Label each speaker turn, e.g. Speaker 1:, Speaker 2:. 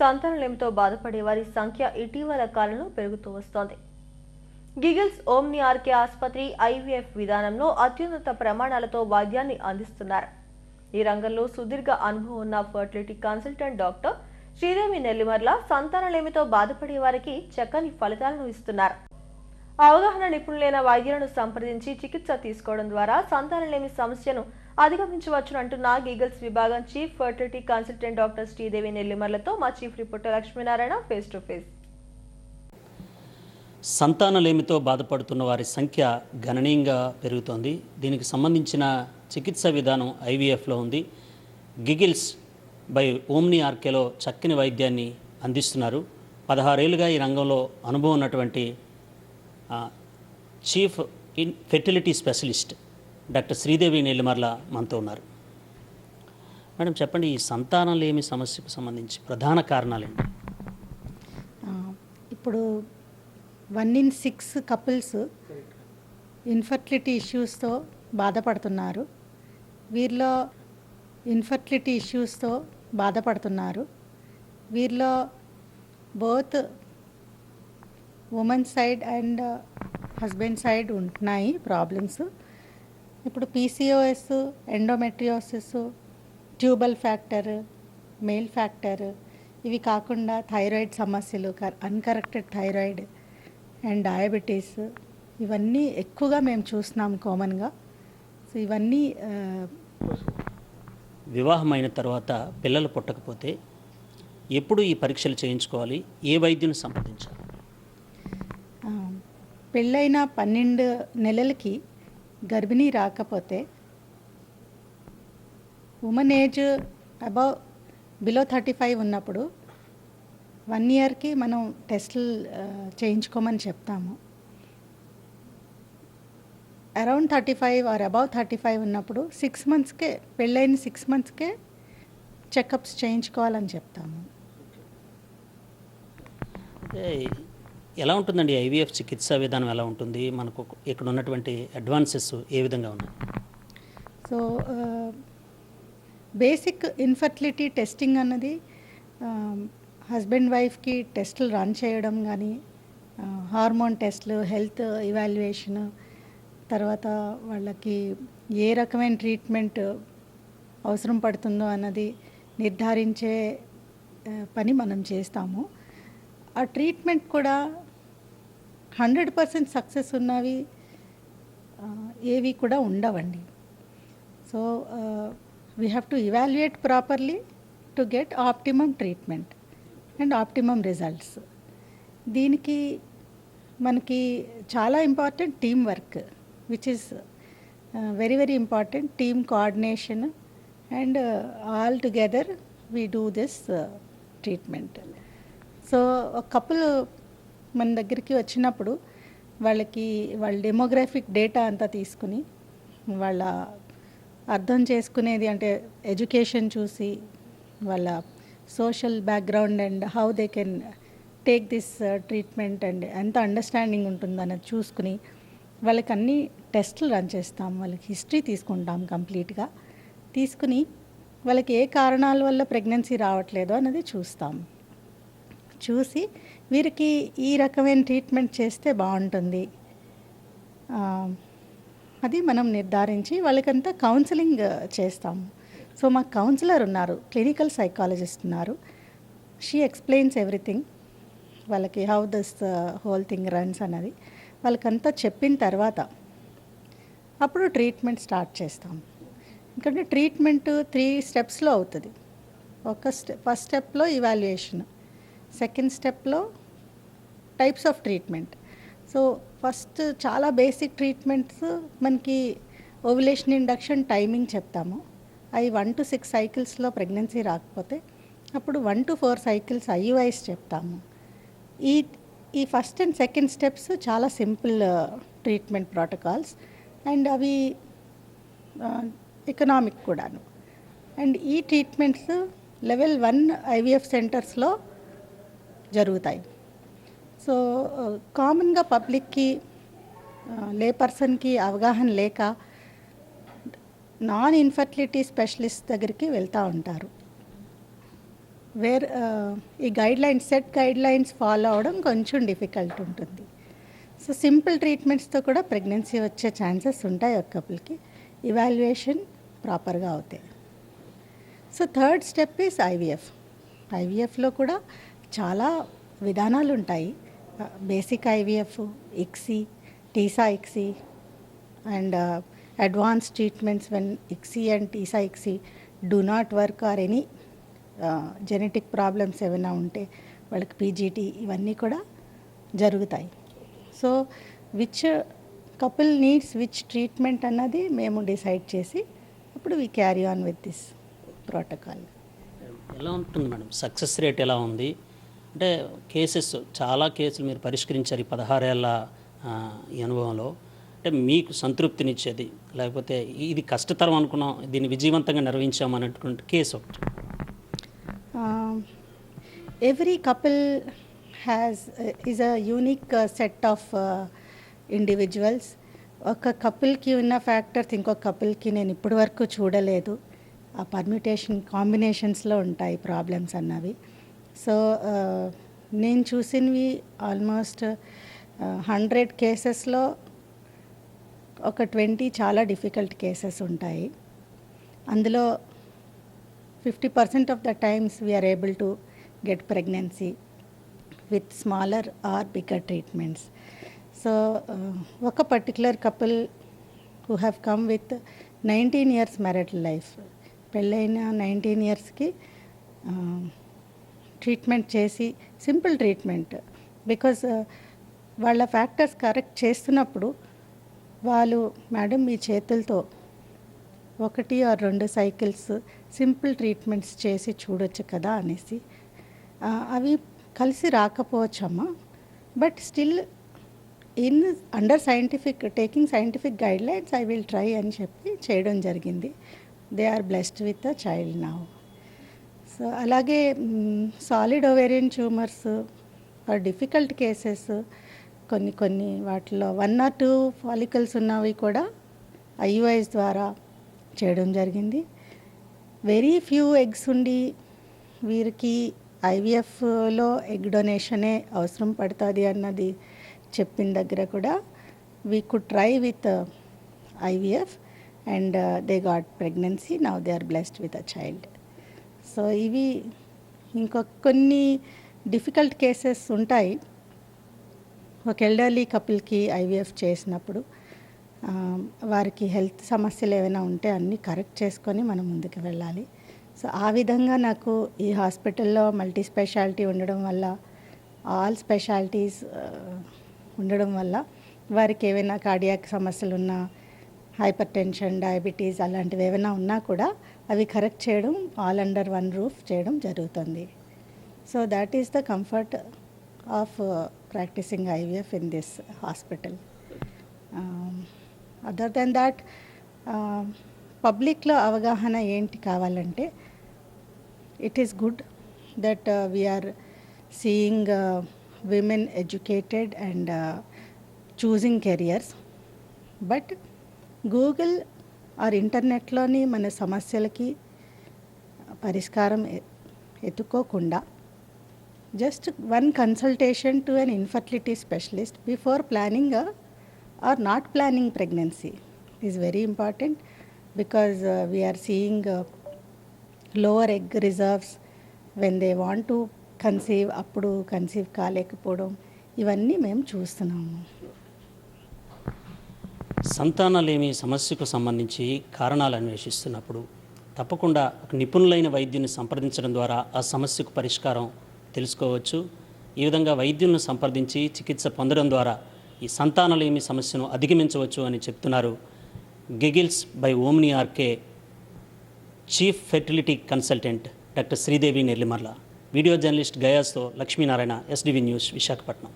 Speaker 1: సంతానలేమితో బాధపడే వారి సంఖ్య ఇటీవల కాలంలో పెరుగుతూ వస్తోంది. గిగిల్స్ ఓమ్ని ఆర్కే ఆసుపత్రి ఐవీఎఫ్ విధానంలో అత్యున్నత ప్రమాణాలతో వైద్యాన్ని అందిస్తున్నారు. ఈ రంగంలో సుదీర్ఘ అనుభవం ఉన్న fertility consultant doctor Sridevi Nellimarla సంతానలేమితో బాధపడే వారికి చక్కని ఫలితాలను ఇస్తున్నారు. అవగాహన నిపుణులైన వైద్యులను సంప్రదించి చికిత్స తీసుకోవడం ద్వారా సంతానలేమి సమస్యను అధిగమించవచ్చునంటున్న గీగల్స్ విభాగం chief fertility consultant doctor Sridevi నెల్లిమర్లతో మా chief reporter Lakshminarayana face to face.
Speaker 2: సంతానలేమితో బాధపడుతున్న వారి సంఖ్య గణనీయంగా పెరుగుతోంది. దీనికి సంబంధించిన చికిత్స విధానం ఐవీఎఫ్లో ఉంది. గిగిల్స్ బై ఓమ్ని ఆర్కేలో చక్కని వైద్యాన్ని అందిస్తున్నారు. పదహారేళ్ళుగా ఈ రంగంలో అనుభవం ఉన్నటువంటి chief in fertility specialist doctor Sridevi Nellimarla మనతో ఉన్నారు. మేడం చెప్పండి ఈ సంతానం లేమి సమస్యకు సంబంధించి ప్రధాన కారణాలు
Speaker 3: ఏంటి? ఇప్పుడు one in six couples infertility ఇష్యూస్తో బాధపడుతున్నారు. వీరిలో ఇన్ఫర్టిలిటీ ఇష్యూస్తో బాధపడుతున్నారు. వీరిలో both women side and husband side ఉంటున్నాయి ప్రాబ్లమ్స్. ఇప్పుడు PCOS endometriosis tubal factor male factor ఇవి కాకుండా థైరాయిడ్ సమస్యలు అన్కరెక్టెడ్ థైరాయిడ్ అండ్ డయాబెటీస్ ఇవన్నీ ఎక్కువగా మేము చూస్తున్నాం కామన్గా సో ఇవన్నీ
Speaker 2: వివాహమైన తర్వాత పిల్లలు పుట్టకపోతే ఎప్పుడు ఈ పరీక్షలు చేయించుకోవాలి? ఏ వైద్యుని సంప్రదించాలి?
Speaker 3: పెళ్ళైన పన్నెండు నెలలకి గర్భిణీ రాకపోతే women age above below thirty five ఉన్నప్పుడు వన్ ఇయర్కి మనం టెస్టులు చేయించుకోమని చెప్తాము. Around thirty five or above thirty five ఉన్నప్పుడు సిక్స్ మంత్స్కే పెళ్ళైన సిక్స్ మంత్స్కే చెకప్స్ చేయించుకోవాలని చెప్తాము.
Speaker 2: ఎలా ఉంటుందండి ఐవీఎఫ్ చికిత్సా విధానం ఎలా ఉంటుంది? మనకు ఇక్కడ ఉన్నటువంటి అడ్వాన్సెస్ ఏ విధంగా ఉన్నాయి?
Speaker 3: సో బేసిక్ ఇన్ఫర్టిలిటీ టెస్టింగ్ అన్నది హస్బెండ్ వైఫ్కి టెస్టులు రన్ చేయడం కానీ హార్మోన్ టెస్ట్లు హెల్త్ ఇవాల్యుయేషన్ తర్వాత వాళ్ళకి ఏ రకమైన ట్రీట్మెంట్ అవసరం పడుతుందో అన్నది నిర్ధారించే పని మనం చేస్తాము. ఆ ట్రీట్మెంట్ కూడా హండ్రెడ్ పర్సెంట్ సక్సెస్ ఉన్నవి ఏవి కూడా ఉండవండి. So we have to evaluate properly to get optimum treatment and optimum results దీనికి మనకి చాలా important team work which is very very important team coordination and all together we do this treatment so couple మన దగ్గరికి వచ్చినప్పుడు వాళ్ళకి వాళ్ళ demographic data అంతా తీసుకుని వాళ్ళ అర్థం చేసుకునేది అంటే ఎడ్యుకేషన్ చూసి వాళ్ళ social background and how they can take this treatment and ఎంత అండర్స్టాండింగ్ ఉంటుందన్నది చూసుకుని వాళ్ళకి అన్ని టెస్టులు రన్ చేస్తాం. వాళ్ళకి హిస్టరీ తీసుకుంటాం కంప్లీట్గా తీసుకుని వాళ్ళకి ఏ కారణాల వల్ల ప్రెగ్నెన్సీ రావట్లేదో అన్నది చూస్తాం. చూసి వీరికి ఈ రకమైన ట్రీట్మెంట్ చేస్తే బాగుంటుంది. అది మనం నిర్ధారించి వాళ్ళకంతా కౌన్సిలింగ్ చేస్తాము. సో మా కౌన్సిలర్ ఉన్నారు క్లినికల్ సైకాలజిస్ట్ ఉన్నారు. She explains everything. వాళ్ళకి how does whole thing runs అన్నది. వాళ్ళకంతా చెప్పిన తర్వాత అప్పుడు ట్రీట్మెంట్ స్టార్ట్ చేస్తాం ఎందుకంటే ట్రీట్మెంట్ త్రీ స్టెప్స్లో అవుతుంది. ఒక స్టెప్ ఫస్ట్ స్టెప్లో ఇవాల్యుయేషన్ సెకండ్ స్టెప్లో types of treatment. So first చాలా బేసిక్ ట్రీట్మెంట్స్ మనకి ఓవిలేషన్ ఇండక్షన్ టైమింగ్ చెప్తాము. అవి వన్ టు సిక్స్ సైకిల్స్లో ప్రెగ్నెన్సీ రాకపోతే అప్పుడు one to four cycles IUIs చెప్తాము. ఈ ఈ ఫస్ట్ అండ్ సెకండ్ స్టెప్స్ చాలా సింపుల్ ట్రీట్మెంట్ ప్రోటోకాల్స్ అండ్ అవి ఎకనామిక్ కూడాను. అండ్ ఈ ట్రీట్మెంట్స్ లెవెల్ వన్ ఐవీఎఫ్ సెంటర్స్లో జరుగుతాయి. సో కామన్గా పబ్లిక్కి లే పర్సన్కి అవగాహన లేక నాన్ ఇన్ఫర్టిలిటీ స్పెషలిస్ట్ దగ్గరికి వెళ్తూ ఉంటారు. వేర్ ఈ guidelines set guidelines follow అవడం కొంచెం డిఫికల్ట్ ఉంటుంది. సో సింపుల్ ట్రీట్మెంట్స్తో కూడా ప్రెగ్నెన్సీ వచ్చే ఛాన్సెస్ ఉంటాయి ఒక కపుల్కి. ఇవాల్యుయేషన్ ప్రాపర్గా అవుతాయి. So third step is IVF. ఐవీఎఫ్లో కూడా చాలా విధానాలు ఉంటాయి basic IVF ICSI TESA ICSI and uh, advance treatments when ICSI and TESA ICSI do not work or any uh, genetic problems ఏమైనా ఉంటే వాళ్ళకి పీజీటీ ఇవన్నీ కూడా జరుగుతాయి. So which couple needs which treatment అన్నది మేము డిసైడ్ చేసి అప్పుడు we carry on with this protocol.
Speaker 2: ఎలా ఉంటుంది మేడం? సక్సెస్ రేట్ ఎలా ఉంది? అంటే కేసెస్ చాలా కేసులు మీరు పరిష్కరించారు ఈ పదహారేళ్ళ ఈ అనుభవంలో. అంటే మీకు సంతృప్తినిచ్చేది లేకపోతే ఇది కష్టతరం అనుకున్నాం దీన్ని విజయవంతంగా నిర్వహించాం అనేటువంటి కేసు ఒకటి.
Speaker 3: Every couple has is a unique set of individuals ఒక కపుల్కి ఉన్న ఫ్యాక్టర్స్ ఇంకొక కపుల్కి నేను ఇప్పటి వరకు చూడలేదు. ఆ పర్మ్యుటేషన్ కాంబినేషన్స్లో ఉంటాయి ప్రాబ్లమ్స్ అన్నవి. సో నేను చూసినవి ఆల్మోస్ట్ హండ్రెడ్ కేసెస్లో ఒక ట్వంటీ చాలా డిఫికల్ట్ కేసెస్ ఉంటాయి. అందులో fifty percent of the times we're able to get pregnancy with smaller or bigger treatments so ఒక particular couple who have come with nineteen years married life పెళ్ళైన nineteen ఇయర్స్కి treatment చేసి simple treatment. Because వాళ్ళ factors correct చేస్తున్నప్పుడు వాళ్ళు madam మీ చేతులతో ఒకటి are రెండు సైకిల్స్ సింపుల్ ట్రీట్మెంట్స్ చేసి చూడొచ్చు కదా అనేసి. అవి కలిసి రాకపోవచ్చమ్మా. But still in under scientific taking scientific guidelines I will try అని చెప్పి చేయడం జరిగింది. They are blessed with a child now. So అలాగే solid ovarian tumours are difficult cases కొన్ని కొన్ని వాటిలో వన్ ఆర్ టూ ఫాలికల్స్ ఉన్నవి కూడా ఐయుఐస్ ద్వారా చేయడం జరిగింది. వెరీ ఫ్యూ ఎగ్స్ ఉండి వీరికి ఐవీఎఫ్లో ఎగ్ డొనేషనే అవసరం పడుతుంది అన్నది చెప్పిన దగ్గర కూడా we could try with IVF and they got pregnancy now they are blessed with a child so ఇవి ఇంకా కొన్ని డిఫికల్ట్ కేసెస్ ఉంటాయి. ఒక ఎల్డర్లీ కపుల్కి ఐవీఎఫ్ చేసినప్పుడు వారికి హెల్త్ సమస్యలు ఏమైనా ఉంటే అన్నీ కరెక్ట్ చేసుకొని మనం ముందుకు వెళ్ళాలి. సో ఆ విధంగా నాకు ఈ హాస్పిటల్లో మల్టీ స్పెషాలిటీ ఉండడం వల్ల ఆల్ స్పెషాలిటీస్ ఉండడం వల్ల వారికి ఏమైనా కార్డియాక్ సమస్యలు ఉన్నా హైపర్ టెన్షన్ డయాబెటీస్ అలాంటివి ఏమైనా ఉన్నా కూడా అవి కరెక్ట్ చేయడం ఆల్ అండర్ వన్ రూఫ్ చేయడం జరుగుతుంది. So that is the comfort of practising IVF in this hospital other than that పబ్లిక్లో అవగాహన ఏంటి కావాలంటే it is good that we're seeing women educated and choosing careers but Google or ఇంటర్నెట్లోని మన సమస్యలకి పరిష్కారం ఎత్తుకోకుండా just one consultation to an infertility specialist before planning or not planning pregnancy is very important because we're seeing lower egg reserves when they want to conceive అప్పుడు conceive కాలేకపోవడం ఇవన్నీ మేము చూస్తున్నాము.
Speaker 2: సంతానలేమి సమస్యకు సంబంధించి కారణాలు అన్వేషిస్తున్నప్పుడు తప్పకుండా ఒక నిపుణులైన వైద్యుని సంప్రదించడం ద్వారా ఆ సమస్యకు పరిష్కారం తెలుసుకోవచ్చు. ఈ విధంగా వైద్యులను సంప్రదించి చికిత్స పొందడం ద్వారా ఈ సంతానలేమి సమస్యను అధిగమించవచ్చు అని చెప్తున్నారు. Giggles by Omni RK chief fertility consultant doctor Sridevi Nellimarla. Video journalist గయాస్తో Lakshminarayana SDV news Visakhapatnam.